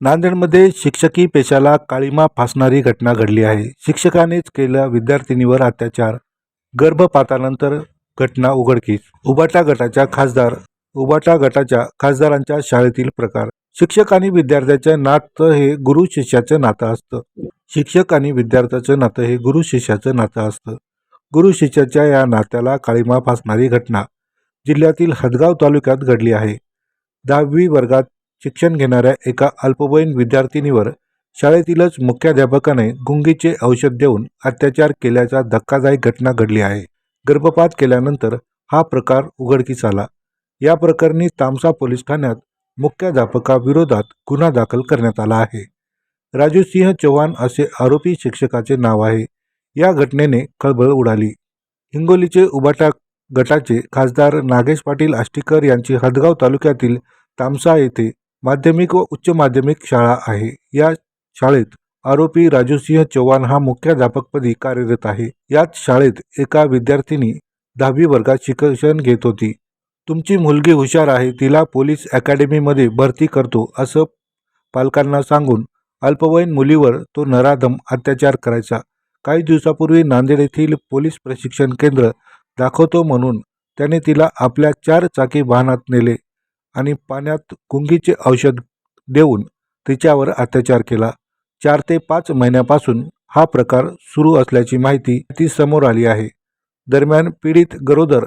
नांदेडमध्ये शिक्षकी पेशाला काळीमा फासणारी घटना घडली आहे. शिक्षकानेच केला विद्यार्थिनीवर अत्याचार. गर्भपातानंतर घटना उघडकीस. उबाटा गटाच्या खासदार उबाटा गटाच्या खासदारांच्या शाळेतील प्रकार. शिक्षक आणि विद्यार्थ्याचं नातं हे गुरु शिष्याचं नातं असतं. शिक्षक आणि विद्यार्थ्याचं नातं हे गुरु शिष्याचं नातं असतं. गुरु शिष्याच्या या नात्याला काळीमा फासणारी घटना जिल्ह्यातील हदगाव तालुक्यात घडली आहे. दहावी वर्गात शिक्षण घेणाऱ्या एका अल्पवयीन विद्यार्थिनीवर शाळेतीलच मुख्याध्यापकाने गुंगीचे औषध देऊन अत्याचार केल्याचा धक्कादायक घटना घडली आहे. गर्भपात केल्यानंतर हा प्रकार उघडकीस आला. या प्रकरणी तामसा पोलीस ठाण्यात मुख्याध्यापकाविरोधात गुन्हा दाखल करण्यात आला आहे. राजू सिंह चव्हाण असे आरोपी शिक्षकाचे नाव आहे. या घटनेने खळबळ उडाली. हिंगोलीचे उबाटा गटाचे खासदार नागेश पाटील आष्टीकर यांची हदगाव तालुक्यातील तामसा येथे माध्यमिक व उच्च माध्यमिक शाळा आहे. या शाळेत आरोपी राजूसिंह चव्हाण हा मुख्याध्यापकपदी कार्यरत आहे. याच शाळेत एका विद्यार्थिनी दहावी वर्गात शिक्षण घेत होती. तुमची मुलगी हुशार आहे तिला पोलीस अकॅडमीमध्ये भरती करतो असं पालकांना सांगून अल्पवयीन मुलीवर तो नराधम अत्याचार करायचा. काही दिवसापूर्वी नांदेड येथील पोलीस प्रशिक्षण केंद्र दाखवतो म्हणून त्याने तिला आपल्या चार चाकी वाहनात नेले. आणि पाण्यात गुंगीचे औषध देऊन तिच्यावर अत्याचार केला. चार ते पाच महिन्यापासून हा प्रकार सुरू असल्याची माहिती ती समोर आली आहे. दरम्यान पीडित गरोदर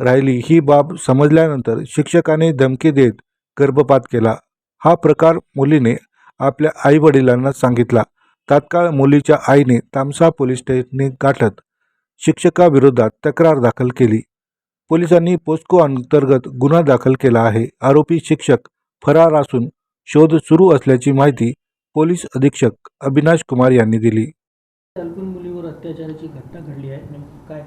राहिली ही बाब समजल्यानंतर शिक्षकाने धमकी देत गर्भपात केला. हा प्रकार मुलीने आपल्या आईवडिलांना सांगितला. तात्काळ मुलीच्या आईने तामसा पोलीस स्टेशनने गाठत शिक्षकाविरोधात तक्रार दाखल केली. पोलिसांनी पोस्को अंतर्गत गुन्हा दाखल केला आहे. आरोपी शिक्षक फरार असून शोध सुरू असल्याची माहिती पोलीस अधीक्षक अविनाश कुमार यांनी दिली. मुलीवर अत्याचाराची घटना घडली आहे. काय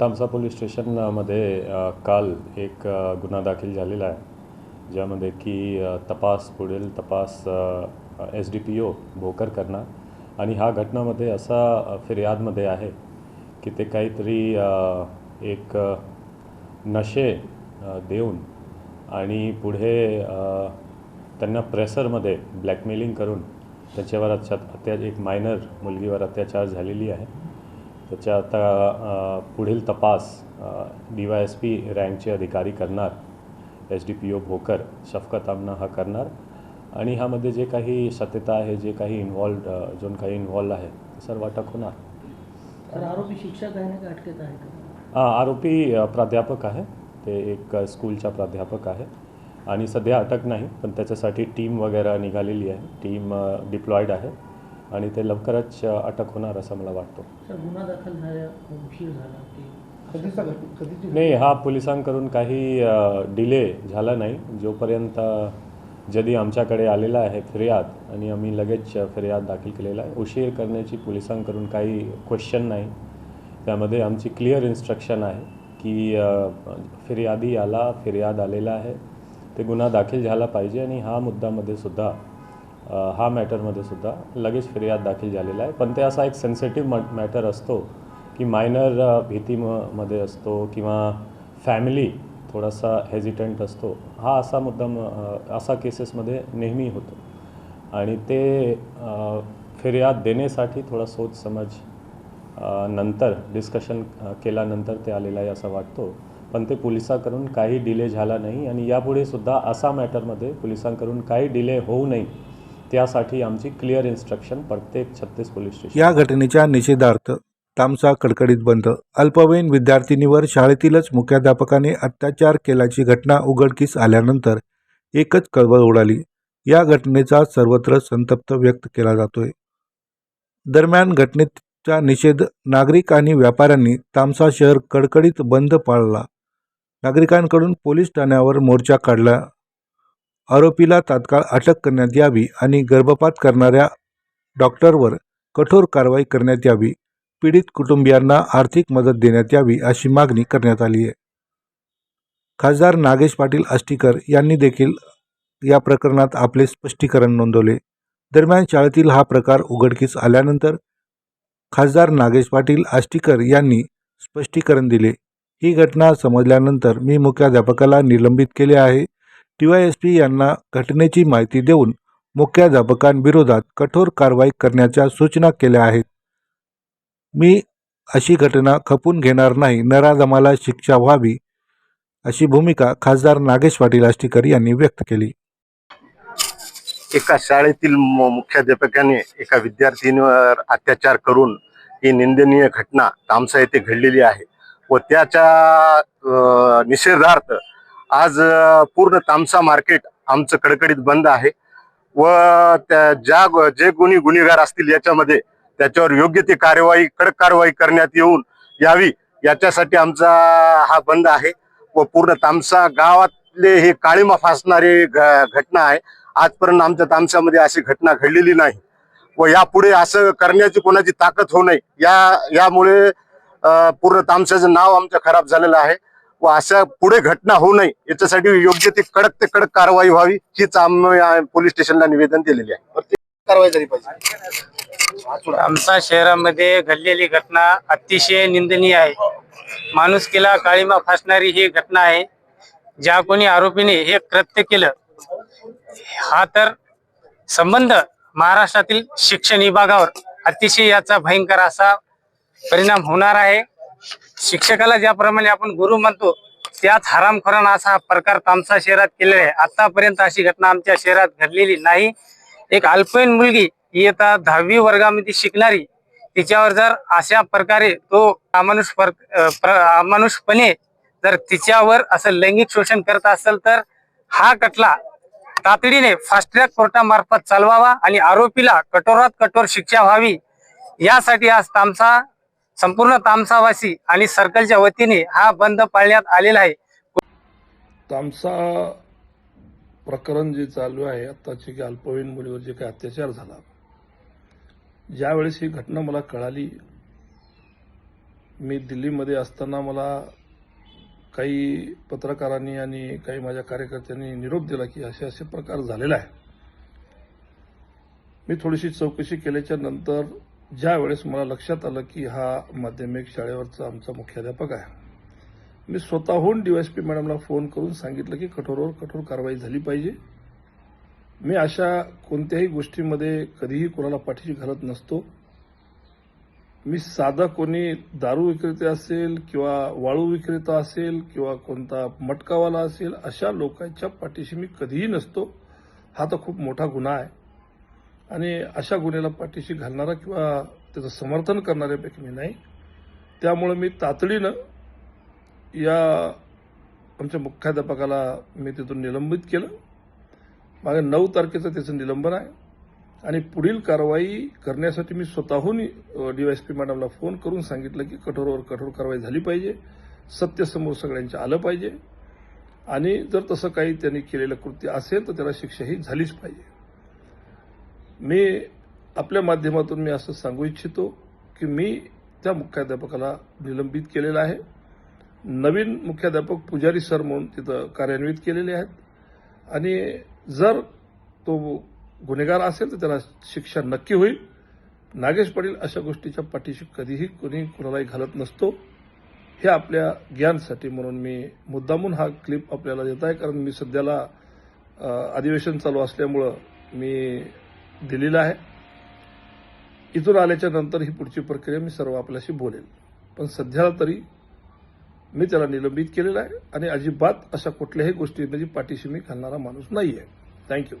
तामसा पोलीस स्टेशनमध्ये काल एक गुन्हा दाखल झालेला आहे. ज्यामध्ये की तपास पुढील तपास S D P O Bhokar करणार आणि ह्या घटनामध्ये असा फिर्यादमध्ये आहे की ते काहीतरी एक नशे देऊन आणि पुढे त्यांना प्रेसरमध्ये ब्लॅकमेलिंग करून त्याच्यावर अत्या अत्या एक मायनर मुलगीवर अत्याचार झालेली आहे. त्याच्या आता पुढील तपास डी वाय एस पी रँकचे अधिकारी करणार. S D P O Bhokar Shafqat Amna हा करणार. आणि ह्यामध्ये जे काही सत्यता आहे जे काही इन्व्हॉल्ड जो काही इन्व्हॉल्व आहे ते सर्व अटक होणार. आरोपी शिक्षक आहे ना अटकेत आहे? का आरोपी प्राध्यापक आहे. ते एक स्कूलचा प्राध्यापक आहे. आणि सध्या अटक नाही पण त्याच्यासाठी टीम वगैरे निघालेली आहे. टीम डिप्लॉईड आहे. आणि ते लवकरच अटक होणार असं मला वाटतं. सर गुन्हा दाखल झाल्या उशीर झाला की नाही हा पोलिसांकडून काही डिले झाला नाही. जोपर्यंत जदी आमच्याकडे आलेला आहे फिर्याद आणि आम्ही लगेच फिर्याद दाखल केलेला आहे उशीर करण्याची पोलिसांकडून काही क्वेश्चन नाही. त्यामध्ये आमची क्लिअर इन्स्ट्रक्शन आहे की फिर्यादी आला फिर्याद आलेला आहे. ते गुन्हा दाखल झाला पाहिजे आणि हा मुद्दामध्ये सुद्धा हा मॅटरमध्ये सुद्धा लगेच फिर्याद दाखल झालेला आहे. पण ते असा एक सेन्सिटिव्ह मॅटर असतो की मायनर भीतीमध्ये असतो किंवा फॅमिली थोडासा हेजिटंट असतो. हा असा मुद्दा असा केसेसमध्ये नेहमी होतो. आणि ते फिर्याद देण्यासाठी थोडा सोच समज नंतर डिस्कशन केल्यानंतर ते आलेलं आहे असं वाटतो. पण ते पोलिसांकडून काही डिले झाला नाही आणि यापुढे सुद्धा असा मॅटरमध्ये पोलिसांकडून काही डिले होऊ नये त्यासाठी आमची क्लिअर इन्स्ट्रक्शन प्रत्येक छत्तीस पोलीस स्टेशन या घटनेच्या निषेधार्थ तामसा कडकडीत बंद. अल्पवयीन विद्यार्थिनीवर शाळेतीलच मुख्याध्यापकाने अत्याचार केल्याची घटना उघडकीस आल्यानंतर एकच कळबळ उडाली. या घटनेचा सर्वत्र संतप्त व्यक्त केला जातोय. दरम्यान घटनेत चा निषेध नागरिक आणि व्यापाऱ्यांनी तामसा शहर कडकडीत बंद पाळला नागरिकांकडून पोलीस ठाण्यावर मोर्चा काढला. आरोपीला तात्काळ अटक करण्यात यावी आणि गर्भपात करणाऱ्या डॉक्टरवर कठोर कारवाई करण्यात यावी. पीडित कुटुंबियांना आर्थिक मदत देण्यात यावी अशी मागणी करण्यात आली आहे. खासदार नागेश पाटील आष्टीकर यांनी देखील या प्रकरणात आपले स्पष्टीकरण नोंदवले. दरम्यान शाळेतील हा प्रकार उघडकीस आल्यानंतर खासदार नागेश पाटील आष्टीकर यांनी स्पष्टीकरण दिले. ही घटना समजल्यानंतर मी मुख्याध्यापकाला निलंबित केले आहे. डीवायएसपी यांना घटनेची माहिती देऊन मुख्याध्यापकांविरोधात कठोर कारवाई करण्याच्या सूचना केल्या आहेत. मी अशी घटना खपून घेणार नाही नराधमाला शिक्षा व्हावी अशी भूमिका खासदार नागेश पाटील आष्टीकर यांनी व्यक्त केली. एका शाळेतील मुख्याध्यापकाने एका विद्यार्थिनीवर अत्याचार करून ही निंदनीय घटना तामसा येथे घडलेली आहे व त्याच्या निषेधार्थ आज पूर्ण तामसा मार्केट आमचं कडकडीत बंद आहे व त्या ज्या जे गुन्हे गुन्हेगार असतील याच्यामध्ये त्याच्यावर योग्य ती कार्यवाही कडक कारवाई करण्यात येऊन यावी याच्यासाठी आमचा हा बंद आहे व पूर्ण तामसा गावातले हे काळीमा फासणारी घटना आहे. आजपर्यंत आमच्या तामसामध्ये अशी घटना घडलेली नाही व यापुढे असं करण्याची कोणाची ताकद होऊ नये. या यामुळे पूर्ण तामसाचं नाव आमचं खराब झालेलं आहे व अशा पुढे घटना होऊ नये याच्यासाठी योग्य ती कडक ते कडक कारवाई व्हावी हीच आम्ही पोलीस स्टेशनला निवेदन दिलेली आहे. कारवाई झाली पाहिजे. आमच्या शहरामध्ये घडलेली घटना अतिशय निंदनीय आहे. माणुसकीला काळीमा फासणारी ही घटना आहे. ज्या कोणी आरोपीने हे कृत्य केलं हा तर संबंध महाराष्ट्रातील शिक्षण विभागावर अतिशय याचा भयंकर असा परिणाम होणार आहे. शिक्षकाला ज्याप्रमाणे आपण गुरु म्हणतो त्यात हरामखोराना असा हा प्रकार तामसा शहरात केलेला आहे. आतापर्यंत अशी घटना आमच्या शहरात घडलेली नाही. एक अल्पवयीन मुलगी इयत्ता दहावी वर्गामध्ये शिकणारी तिच्यावर जर अशा प्रकारे तो अमानुष अमानुषपणे जर तिच्यावर असं लैंगिक शोषण करत असेल तर हा खटला तातडीने फास्ट ट्रॅक कोर्टामार्फत चालवावा आणि आरोपीला कठोरात कठोर शिक्षा व्हावी. यासाठी आज तामसा संपूर्ण तामसावासी आणि सर्कलच्या वतीने हा बंद पाळण्यात आलेला आहे. तामसा प्रकरण जे चालू आहे आत्ताची की अल्पवयीन मुलीवर जे काही अत्याचार झाला ज्यावेळेस ही घटना मला कळाली मी दिल्लीमध्ये असताना मला काही पत्रकारांनी आणि काही माझ्या कार्यकर्त्यांनी निरोप दिला की असे असे प्रकार झालेला आहे मी थोडीशी चौकशी केल्याच्यानंतर ज्या वेळेस मला लक्षात आलं की हा माध्यमिक शाळेवरचा आमचा मुख्याध्यापक आहे मी स्वतःहून डीवायसपी मॅडमला फोन करून सांगितलं की कठोरवर कठोर कारवाई झाली पाहिजे. मी अशा कोणत्याही गोष्टीमध्ये कधीही कोणाला पाठीशी घालत नसतो. मी साधा कोणी दारू विक्रेते असेल किंवा वाळू विक्रेता असेल किंवा कोणता मटकावाला असेल अशा लोकांच्या पाठीशी मी कधीही नसतो. हा तर खूप मोठा गुन्हा आहे. आणि अशा गुन्ह्याला पाठीशी घालणारा किंवा त्याचं समर्थन करणाऱ्यापैकी मी नाही. त्यामुळे मी तातडीनं या आमच्या मुख्याध्यापकाला मी तिथून निलंबित केलं. मागे नऊ तारखेचं त्याचं निलंबन आहे. आणि पुढील कारवाई करण्यासाठी मी स्वतःहून डीवायसपी मॅडमला फोन करून सांगितलं की कठोरवर कठोर कारवाई झाली पाहिजे सत्य समोर सगळ्यांच्या आलं पाहिजे आणि जर तसं काही त्यांनी केलेलं कृत्य असेल तर त्याला शिक्षाही झालीच पाहिजे. मी आपल्या माध्यमातून मी असं सांगू इच्छितो की मी त्या मुख्याध्यापकाला निलंबित केलेलं आहे. नवीन मुख्याध्यापक पुजारी सर म्हणून तिथं कार्यान्वित केलेले आहेत. आणि जर तो गुन्हेगार असेल तर त्याला शिक्षा नक्की होईल. नागेश पाटील अशा गोष्टीच्या पाठीशी कधीही कोणी कुणालाही घालत नसतो. हे आपल्या ज्ञानसाठी म्हणून मी मुद्दामून हा क्लिप आपल्याला देत आहे. कारण मी सध्याला अधिवेशन चालू असल्यामुळं मी दिलेलं आहे. इथून आल्याच्यानंतर ही पुढची प्रक्रिया मी सर्व आपल्याशी बोलेल. पण सध्याला तरी मी त्याला निलंबित केलेलं आहे. आणि अजिबात अशा कुठल्याही गोष्टी म्हणजे पाठीशी मी घालणारा माणूस नाही आहे थँक्यू